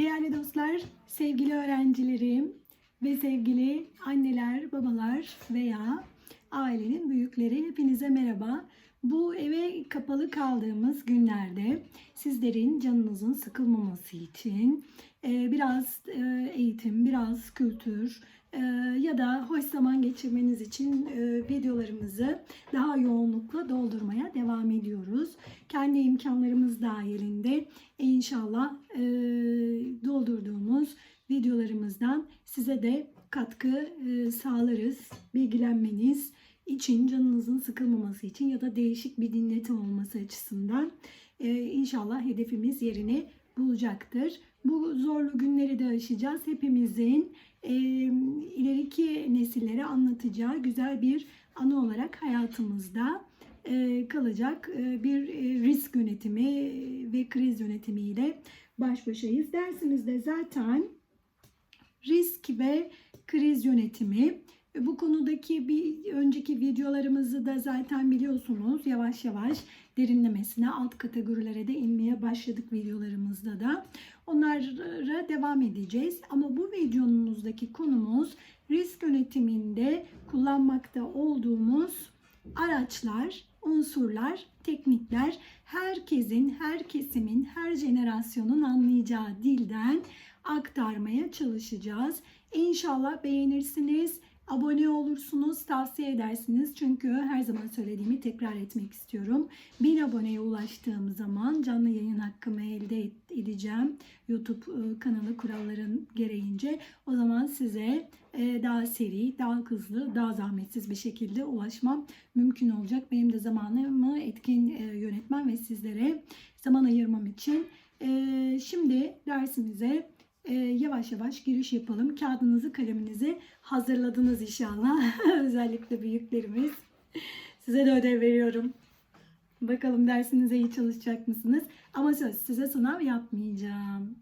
Değerli dostlar, sevgili öğrencilerim ve sevgili anneler, babalar veya ailenin büyükleri hepinize merhaba. Bu eve kapalı kaldığımız günlerde sizlerin canınızın sıkılmaması için e, biraz e, eğitim, biraz kültür ya da hoş zaman geçirmeniz için e, videolarımızı daha yoğunlukla doldurmaya devam ediyoruz. Kendi imkanlarımız dahilinde inşallah e, doldurduğumuz videolarımızdan size de katkı e, sağlarız. Bilgilenmeniz için, canınızın sıkılmaması için ya da değişik bir dinleti olması açısından inşallah hedefimiz yerini bulacaktır. Bu zorlu günleri de aşacağız. Hepimizin e, ileriki nesillere anlatacağı güzel bir anı olarak hayatımızda e, kalacak e, bir e, risk yönetimi ve kriz yönetimiyle baş başayız. Dersimizde zaten risk ve kriz yönetimi bu konudaki bir önceki videolarımızı da zaten biliyorsunuz yavaş yavaş derinlemesine alt kategorilere de inmeye başladık videolarımızda da. Onlara devam edeceğiz. Ama bu videomuzdaki konumuz risk yönetiminde kullanmakta olduğumuz araçlar, unsurlar, teknikler herkesin, her kesimin, her jenerasyonun anlayacağı dilden aktarmaya çalışacağız. İnşallah beğenirsiniz. Abone olursunuz, tavsiye edersiniz. Çünkü her zaman söylediğimi tekrar etmek istiyorum. 1000 aboneye ulaştığım zaman canlı yayın hakkımı elde edeceğim. YouTube e, kanalı kuralların gereğince. O zaman size e, daha seri, daha hızlı, daha zahmetsiz bir şekilde ulaşmam mümkün olacak. Benim de zamanımı etkin e, yönetmem ve sizlere zaman ayırmam için. Şimdi dersimize e, yavaş yavaş giriş yapalım. Kağıdınızı, kaleminizi hazırladınız inşallah. Özellikle büyüklerimiz. Size de ödev veriyorum. Bakalım dersinize iyi çalışacak mısınız? Ama söz size sınav yapmayacağım.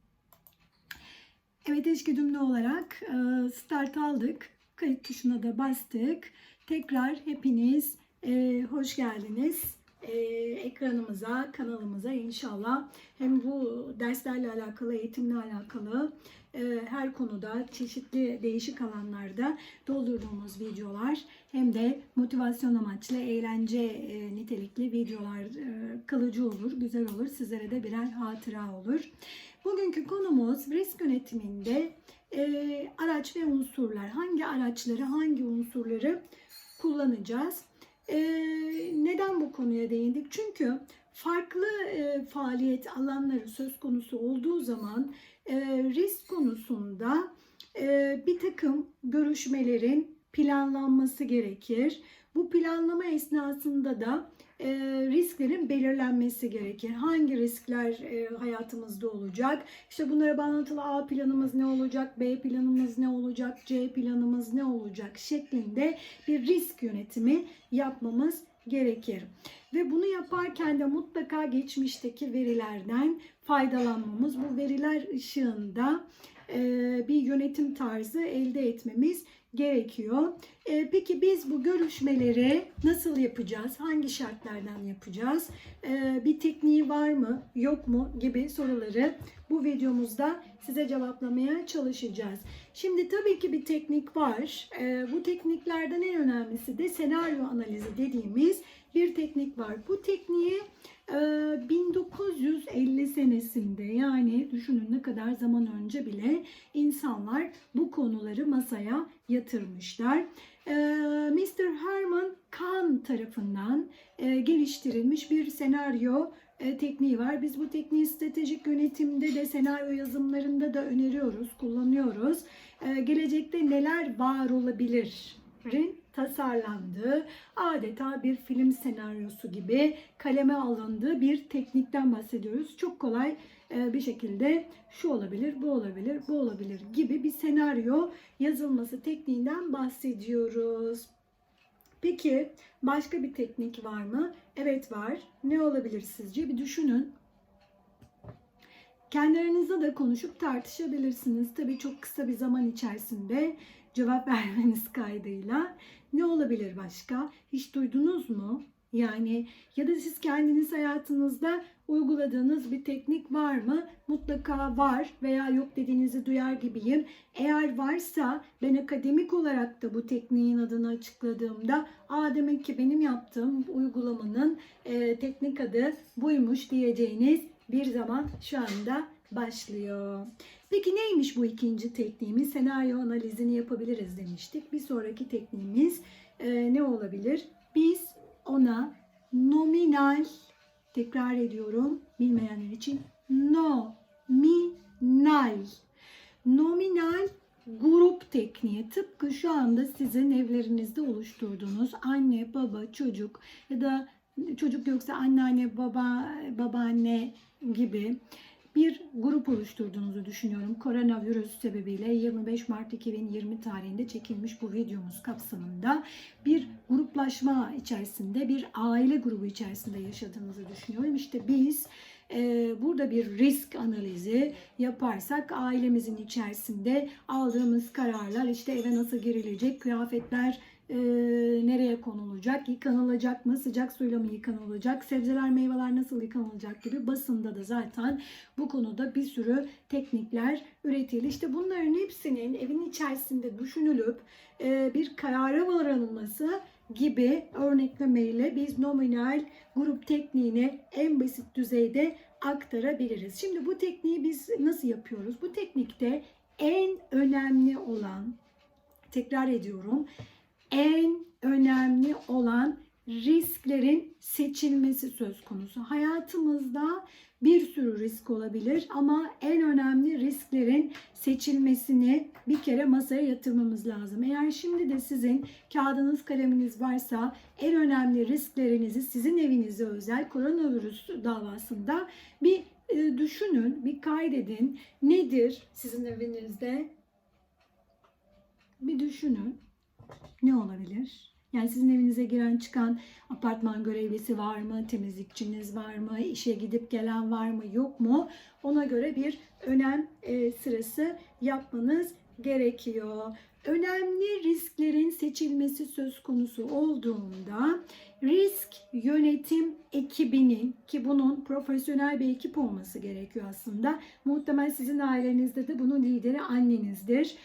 Evet eşgüdümlü olarak e, start aldık. Kayıt tuşuna da bastık. Tekrar hepiniz e, hoş geldiniz e, ekranımıza, kanalımıza inşallah hem bu derslerle alakalı, eğitimle alakalı e, her konuda çeşitli değişik alanlarda doldurduğumuz videolar hem de motivasyon amaçlı, eğlence e, nitelikli videolar e, kalıcı olur, güzel olur. Sizlere de birer hatıra olur. Bugünkü konumuz risk yönetiminde e, araç ve unsurlar. Hangi araçları, hangi unsurları kullanacağız? Ee, neden bu konuya değindik? Çünkü farklı e, faaliyet alanları söz konusu olduğu zaman e, risk konusunda e, bir takım görüşmelerin planlanması gerekir. Bu planlama esnasında da e, risklerin belirlenmesi gerekir. Hangi riskler e, hayatımızda olacak? İşte bunlara bağlantılı A planımız ne olacak, B planımız ne olacak, C planımız ne olacak şeklinde bir risk yönetimi yapmamız gerekir. Ve bunu yaparken de mutlaka geçmişteki verilerden faydalanmamız, bu veriler ışığında bir yönetim tarzı elde etmemiz gerekiyor. E, peki biz bu görüşmeleri nasıl yapacağız? Hangi şartlardan yapacağız? E, bir tekniği var mı, yok mu gibi soruları bu videomuzda size cevaplamaya çalışacağız. Şimdi tabii ki bir teknik var. E, bu tekniklerden en önemlisi de senaryo analizi dediğimiz bir teknik var. Bu tekniği 1950 senesinde yani düşünün ne kadar zaman önce bile insanlar bu konuları masaya yatırmışlar. Mr. Herman Kahn tarafından geliştirilmiş bir senaryo tekniği var. Biz bu tekniği stratejik yönetimde de senaryo yazımlarında da öneriyoruz, kullanıyoruz. Gelecekte neler var olabilirin tasarlandığı adeta bir film senaryosu gibi kaleme alındığı bir teknikten bahsediyoruz. Çok kolay bir şekilde şu olabilir, bu olabilir, bu olabilir gibi bir senaryo yazılması tekniğinden bahsediyoruz. Peki başka bir teknik var mı? Evet var. Ne olabilir sizce? Bir düşünün. Kendi aranızda da konuşup tartışabilirsiniz. Tabii çok kısa bir zaman içerisinde cevap vermeniz kaydıyla. Ne olabilir başka? Hiç duydunuz mu? Yani ya da siz kendiniz hayatınızda uyguladığınız bir teknik var mı? Mutlaka var veya yok dediğinizi duyar gibiyim. Eğer varsa ben akademik olarak da bu tekniğin adını açıkladığımda aa demek ki benim yaptığım uygulamanın e, teknik adı buymuş diyeceğiniz bir zaman şu anda başlıyor. Peki neymiş bu ikinci tekniğimiz? Senaryo analizini yapabiliriz demiştik. Bir sonraki tekniğimiz e, ne olabilir? Biz ona nominal tekrar ediyorum bilmeyenler için nominal nominal grup tekniği tıpkı şu anda sizin evlerinizde oluşturduğunuz anne baba çocuk ya da çocuk yoksa anneanne baba babaanne gibi bir grup oluşturduğunuzu düşünüyorum. Koronavirüs sebebiyle 25 Mart 2020 tarihinde çekilmiş bu videomuz kapsamında bir gruplaşma içerisinde, bir aile grubu içerisinde yaşadığınızı düşünüyorum. İşte biz e, burada bir risk analizi yaparsak ailemizin içerisinde aldığımız kararlar işte eve nasıl girilecek, kıyafetler e, nereye konulacak, yıkanılacak mı, sıcak suyla mı yıkanılacak, sebzeler meyveler nasıl yıkanılacak gibi basında da zaten bu konuda bir sürü teknikler üretildi. İşte bunların hepsinin evin içerisinde düşünülüp e, bir karara varılması gibi örneklemeyle biz nominal grup tekniğini en basit düzeyde aktarabiliriz. Şimdi bu tekniği biz nasıl yapıyoruz? Bu teknikte en önemli olan tekrar ediyorum en önemli olan risklerin seçilmesi söz konusu. Hayatımızda bir sürü risk olabilir ama en önemli risklerin seçilmesini bir kere masaya yatırmamız lazım. Eğer şimdi de sizin kağıdınız kaleminiz varsa en önemli risklerinizi sizin evinize özel koronavirüs davasında bir e, düşünün, bir kaydedin. Nedir sizin evinizde? Bir düşünün ne olabilir? Yani sizin evinize giren çıkan apartman görevlisi var mı? Temizlikçiniz var mı? işe gidip gelen var mı? Yok mu? Ona göre bir önem e, sırası yapmanız gerekiyor. Önemli risklerin seçilmesi söz konusu olduğunda risk yönetim ekibinin ki bunun profesyonel bir ekip olması gerekiyor aslında. Muhtemelen sizin ailenizde de bunun lideri annenizdir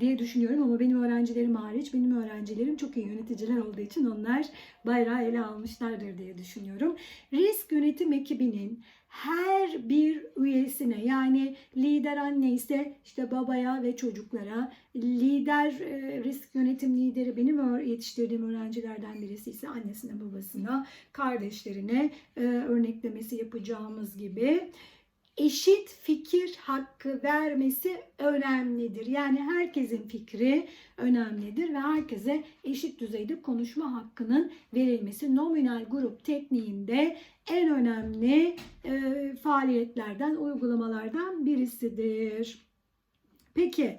diye düşünüyorum ama benim öğrencilerim hariç benim öğrencilerim çok iyi yöneticiler olduğu için onlar bayrağı ele almışlardır diye düşünüyorum. Risk yönetim ekibinin her bir üyesine yani lider anne ise işte babaya ve çocuklara lider e, risk yönetim lideri benim yetiştirdiğim öğrencilerden birisi ise annesine babasına kardeşlerine e, örneklemesi yapacağımız gibi eşit fikir hakkı vermesi önemlidir. Yani herkesin fikri önemlidir ve herkese eşit düzeyde konuşma hakkının verilmesi nominal grup tekniğinde en önemli e, faaliyetlerden, uygulamalardan birisidir. Peki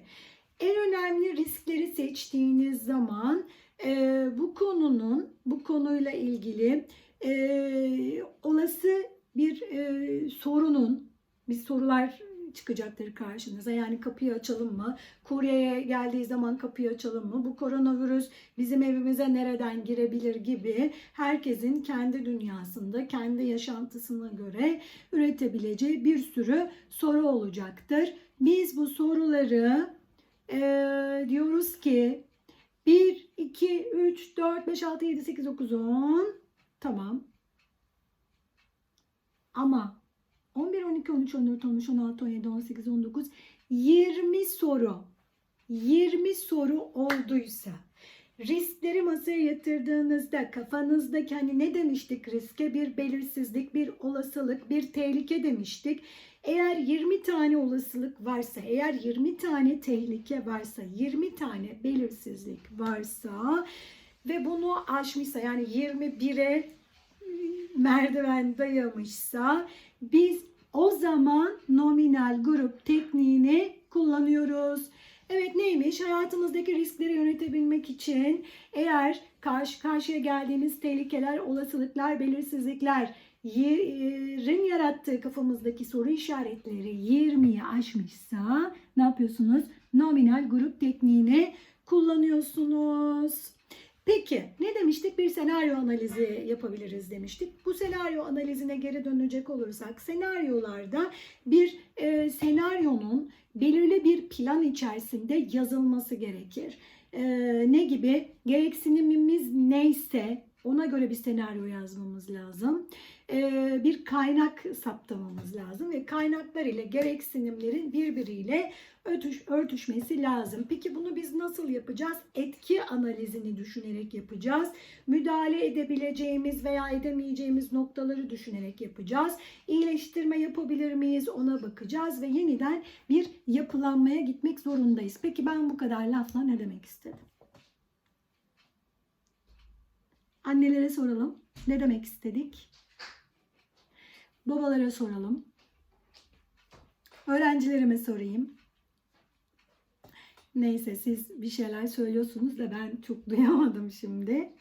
en önemli riskleri seçtiğiniz zaman e, bu konunun, bu konuyla ilgili e, olası bir e, sorunun bir sorular çıkacaktır karşınıza. Yani kapıyı açalım mı? Kuryeye geldiği zaman kapıyı açalım mı? Bu koronavirüs bizim evimize nereden girebilir gibi herkesin kendi dünyasında, kendi yaşantısına göre üretebileceği bir sürü soru olacaktır. Biz bu soruları e, diyoruz ki 1, 2, 3, 4, 5, 6, 7, 8, 9, 10 tamam. Ama 11, 12, 13, 14, 15, 16, 17, 18, 19, 20 soru. 20 soru olduysa riskleri masaya yatırdığınızda kafanızdaki hani ne demiştik riske bir belirsizlik, bir olasılık, bir tehlike demiştik. Eğer 20 tane olasılık varsa, eğer 20 tane tehlike varsa, 20 tane belirsizlik varsa ve bunu aşmışsa yani 21'e merdiven dayamışsa biz o zaman nominal grup tekniğini kullanıyoruz. Evet neymiş? Hayatımızdaki riskleri yönetebilmek için eğer karşı karşıya geldiğimiz tehlikeler, olasılıklar, belirsizlikler yerin yarattığı kafamızdaki soru işaretleri 20'yi aşmışsa ne yapıyorsunuz? Nominal grup tekniğini kullanıyorsunuz. Peki ne demiştik? Bir senaryo analizi yapabiliriz demiştik. Bu senaryo analizine geri dönecek olursak senaryolarda bir e, senaryonun belirli bir plan içerisinde yazılması gerekir. E, ne gibi? Gereksinimimiz neyse ona göre bir senaryo yazmamız lazım. E, bir kaynak saptamamız lazım ve kaynaklar ile gereksinimlerin birbiriyle örtüş, örtüşmesi lazım. Peki bunu biz nasıl yapacağız? Etki analizini düşünerek yapacağız. Müdahale edebileceğimiz veya edemeyeceğimiz noktaları düşünerek yapacağız. İyileştirme yapabilir miyiz ona bakacağız ve yeniden bir yapılanmaya gitmek zorundayız. Peki ben bu kadar lafla ne demek istedim? Annelere soralım. Ne demek istedik? Babalara soralım. Öğrencilerime sorayım. Neyse siz bir şeyler söylüyorsunuz da ben çok duyamadım şimdi.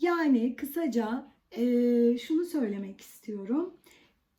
Yani kısaca eee, şunu söylemek istiyorum.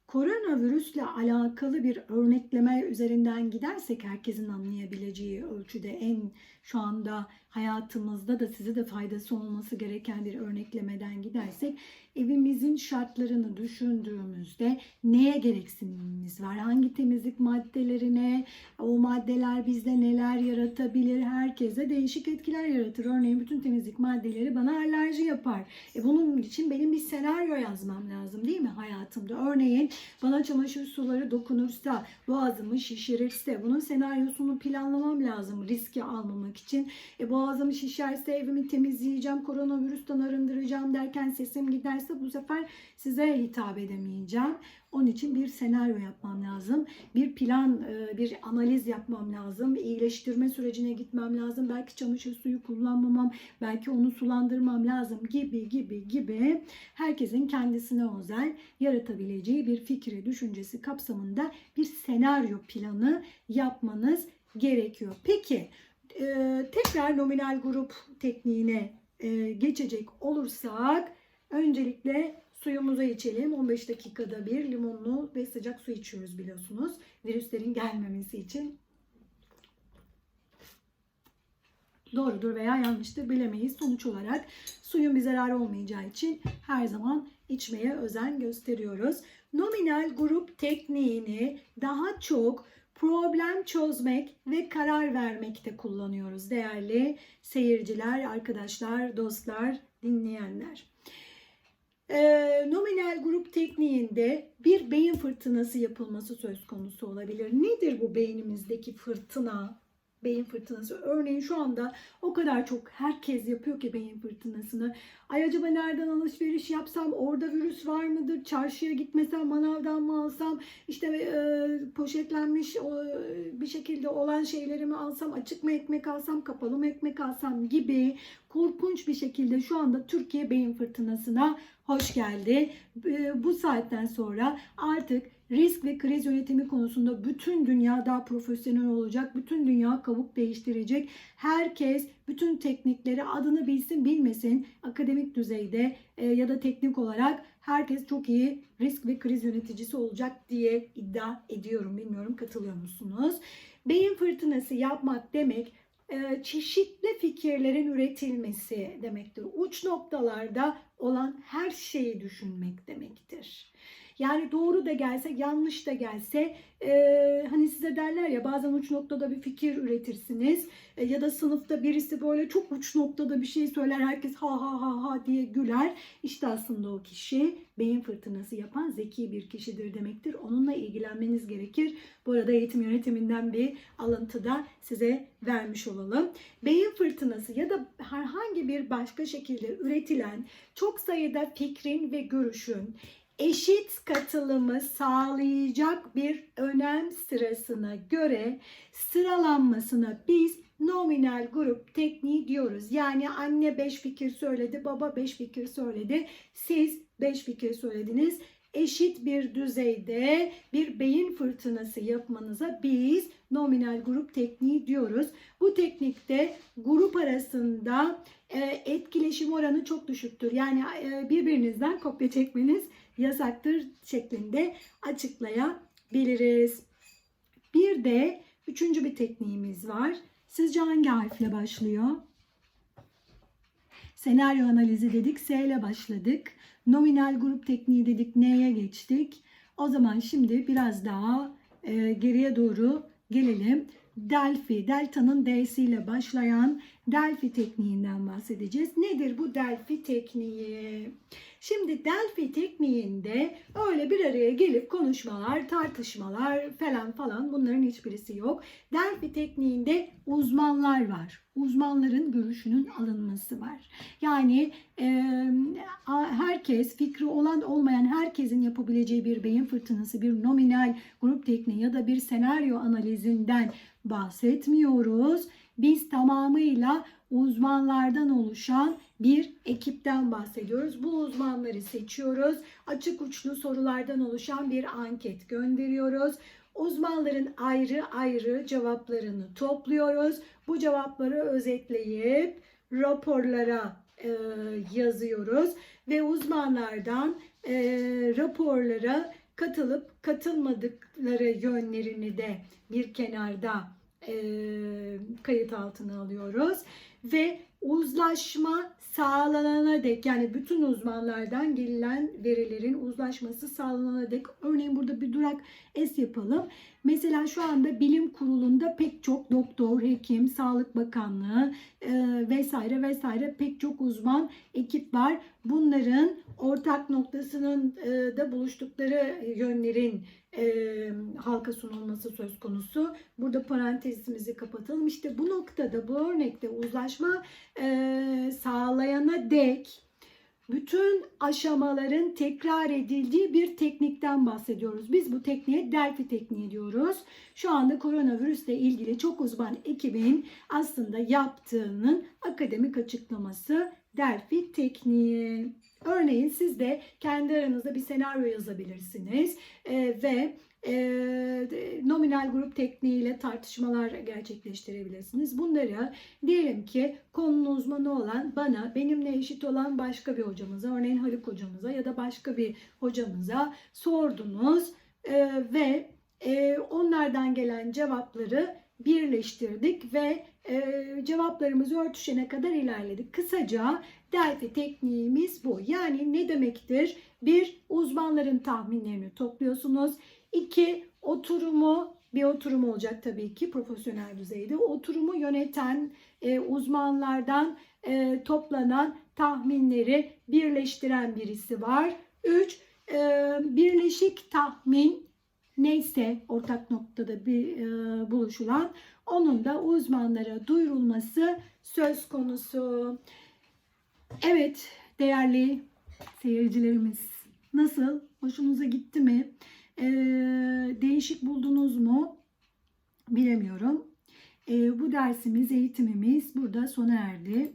Koronavirüsle alakalı bir örnekleme üzerinden gidersek herkesin anlayabileceği ölçüde en şu anda hayatımızda da size de faydası olması gereken bir örneklemeden gidersek evimizin şartlarını düşündüğümüzde neye gereksinimimiz var? Hangi temizlik maddelerine, o maddeler bizde neler yaratabilir? Herkese değişik etkiler yaratır. Örneğin bütün temizlik maddeleri bana alerji yapar. E bunun için benim bir senaryo yazmam lazım değil mi hayatımda? Örneğin bana çamaşır suları dokunursa, boğazımı şişirirse bunun senaryosunu planlamam lazım riski almamak için. E boğazım şişerse evimi temizleyeceğim, koronavirüsten arındıracağım derken sesim giderse bu sefer size hitap edemeyeceğim. Onun için bir senaryo yapmam lazım. Bir plan, e, bir analiz yapmam lazım. İyileştirme sürecine gitmem lazım. Belki çamaşır suyu kullanmamam, belki onu sulandırmam lazım gibi gibi gibi. Herkesin kendisine özel yaratabileceği bir fikri, düşüncesi kapsamında bir senaryo planı yapmanız gerekiyor. Peki e, tekrar nominal grup tekniğine e, geçecek olursak öncelikle suyumuzu içelim. 15 dakikada bir limonlu ve sıcak su içiyoruz biliyorsunuz. Virüslerin gelmemesi için. Doğrudur veya yanlıştır bilemeyiz. Sonuç olarak suyun bir zararı olmayacağı için her zaman içmeye özen gösteriyoruz. Nominal grup tekniğini daha çok problem çözmek ve karar vermekte kullanıyoruz değerli seyirciler, arkadaşlar, dostlar, dinleyenler. Ee, nominal grup tekniğinde bir beyin fırtınası yapılması söz konusu olabilir. Nedir bu beynimizdeki fırtına? Beyin fırtınası. Örneğin şu anda o kadar çok herkes yapıyor ki beyin fırtınasını. Ay acaba nereden alışveriş yapsam, orada virüs var mıdır? Çarşıya gitmesem, manavdan mı alsam, işte e, poşetlenmiş o, bir şekilde olan şeylerimi alsam, açık mı ekmek alsam, kapalı mı ekmek alsam gibi korkunç bir şekilde şu anda Türkiye beyin fırtınasına hoş geldi. E, Bu saatten sonra artık risk ve kriz yönetimi konusunda bütün dünya daha profesyonel olacak. Bütün dünya kavuk değiştirecek. Herkes bütün teknikleri adını bilsin bilmesin akademik düzeyde e, ya da teknik olarak herkes çok iyi risk ve kriz yöneticisi olacak diye iddia ediyorum. Bilmiyorum katılıyor musunuz? Beyin fırtınası yapmak demek e, çeşitli fikirlerin üretilmesi demektir. Uç noktalarda olan her şeyi düşünmek demektir. Yani doğru da gelse, yanlış da gelse, e, hani size derler ya bazen uç noktada bir fikir üretirsiniz e, ya da sınıfta birisi böyle çok uç noktada bir şey söyler, herkes ha ha ha ha diye güler. İşte aslında o kişi beyin fırtınası yapan zeki bir kişidir demektir. Onunla ilgilenmeniz gerekir. Bu arada eğitim yönetiminden bir alıntıda size vermiş olalım. Beyin fırtınası ya da herhangi bir başka şekilde üretilen çok sayıda fikrin ve görüşün eşit katılımı sağlayacak bir önem sırasına göre sıralanmasına biz nominal grup tekniği diyoruz. Yani anne 5 fikir söyledi, baba 5 fikir söyledi, siz 5 fikir söylediniz. Eşit bir düzeyde bir beyin fırtınası yapmanıza biz nominal grup tekniği diyoruz. Bu teknikte grup arasında e, etkileşim oranı çok düşüktür. Yani e, birbirinizden kopya çekmeniz yasaktır şeklinde açıklayabiliriz. Bir de üçüncü bir tekniğimiz var. Sizce hangi harfle başlıyor? Senaryo analizi dedik. S ile başladık. Nominal grup tekniği dedik. N'ye geçtik. O zaman şimdi biraz daha e, geriye doğru gelelim. Delphi, delta'nın D'si ile başlayan Delphi tekniğinden bahsedeceğiz. Nedir bu Delphi tekniği? Şimdi Delphi tekniğinde öyle bir araya gelip konuşmalar, tartışmalar falan falan bunların hiçbirisi yok. Delphi tekniğinde uzmanlar var. Uzmanların görüşünün alınması var. Yani e, herkes, fikri olan olmayan herkesin yapabileceği bir beyin fırtınası, bir nominal grup tekniği ya da bir senaryo analizinden bahsetmiyoruz. Biz tamamıyla uzmanlardan oluşan bir ekipten bahsediyoruz. Bu uzmanları seçiyoruz. Açık uçlu sorulardan oluşan bir anket gönderiyoruz. Uzmanların ayrı ayrı cevaplarını topluyoruz. Bu cevapları özetleyip raporlara e, yazıyoruz ve uzmanlardan e, raporlara katılıp katılmadıkları yönlerini de bir kenarda e, kayıt altına alıyoruz ve uzlaşma sağlanana dek yani bütün uzmanlardan gelen verilerin uzlaşması sağlanana dek örneğin burada bir durak es yapalım. Mesela şu anda bilim kurulunda pek çok doktor, hekim, Sağlık Bakanlığı e, vesaire vesaire pek çok uzman ekip var. Bunların ortak noktasının e, da buluştukları yönlerin e, halka sunulması söz konusu. Burada parantezimizi kapatalım. İşte bu noktada bu örnekte uzlaşma e, sağlayana dek bütün aşamaların tekrar edildiği bir teknikten bahsediyoruz. Biz bu tekniğe Delphi tekniği diyoruz. Şu anda koronavirüsle ilgili çok uzman ekibin aslında yaptığının akademik açıklaması Delphi tekniği. Örneğin siz de kendi aranızda bir senaryo yazabilirsiniz e, ve e, nominal grup tekniğiyle tartışmalar gerçekleştirebilirsiniz. Bunları diyelim ki konunun uzmanı olan bana, benimle eşit olan başka bir hocamıza, örneğin Haluk hocamıza ya da başka bir hocamıza sordunuz e, ve e, onlardan gelen cevapları birleştirdik ve e, cevaplarımız örtüşene kadar ilerledik. Kısaca Delphi tekniğimiz bu. Yani ne demektir? Bir, uzmanların tahminlerini topluyorsunuz. İki, oturumu bir oturum olacak tabii ki profesyonel düzeyde. Oturumu yöneten e, uzmanlardan e, toplanan tahminleri birleştiren birisi var. Üç, e, birleşik tahmin neyse ortak noktada bir e, buluşulan onun da uzmanlara duyurulması söz konusu. Evet değerli seyircilerimiz nasıl? Hoşunuza gitti mi? Ee, değişik buldunuz mu? Bilemiyorum. Ee, bu dersimiz, eğitimimiz burada sona erdi.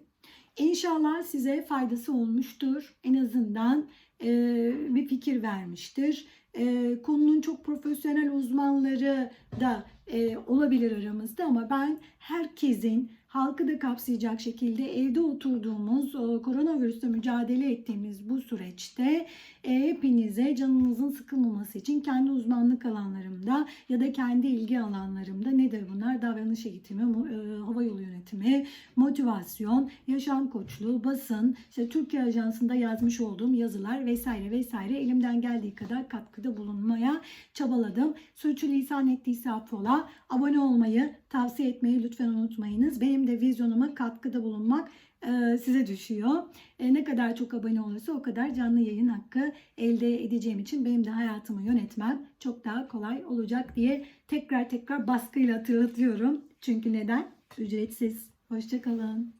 İnşallah size faydası olmuştur. En azından e, bir fikir vermiştir. E, konunun çok profesyonel uzmanları da e, olabilir aramızda ama ben herkesin halkı da kapsayacak şekilde evde oturduğumuz, e, koronavirüsle mücadele ettiğimiz bu süreçte e, hepinize canınızın sıkılmaması için kendi uzmanlık alanlarımda ya da kendi ilgi alanlarımda nedir bunlar? Davranış eğitimi, e, hava yolu yönetimi, motivasyon, yaşam koçluğu, basın, işte Türkiye Ajansı'nda yazmış olduğum yazılar vesaire vesaire elimden geldiği kadar katkıda bulunmaya çabaladım. Sürçülisan ettiyse affola. Abone olmayı, tavsiye etmeyi lütfen unutmayınız. Benim de vizyonuma katkıda bulunmak e, size düşüyor. E, ne kadar çok abone olursa o kadar canlı yayın hakkı elde edeceğim için benim de hayatımı yönetmem çok daha kolay olacak diye tekrar tekrar baskıyla hatırlatıyorum. Çünkü neden? Ücretsiz. Hoşçakalın.